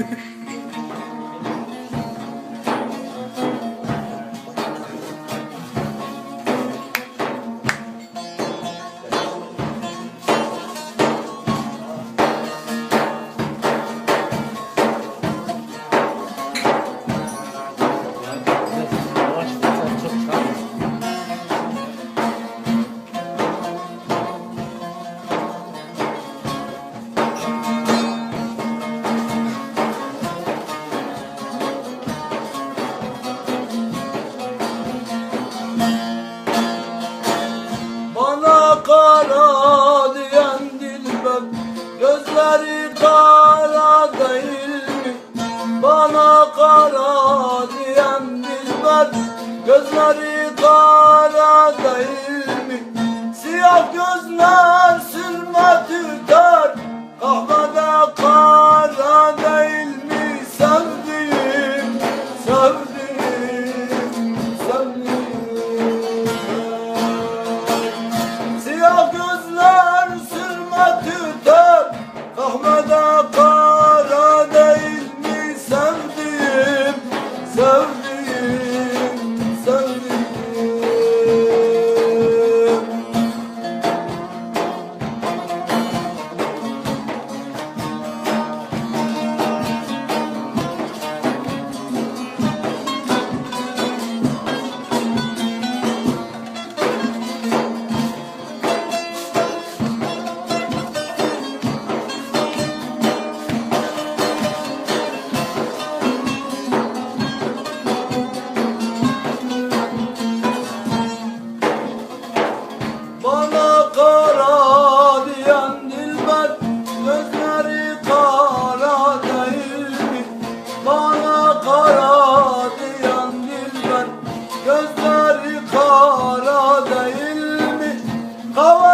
Yeah. Bana kara diyen bilmez Gözleri kara değil mi? Siyah gözler sürmez Love. Power!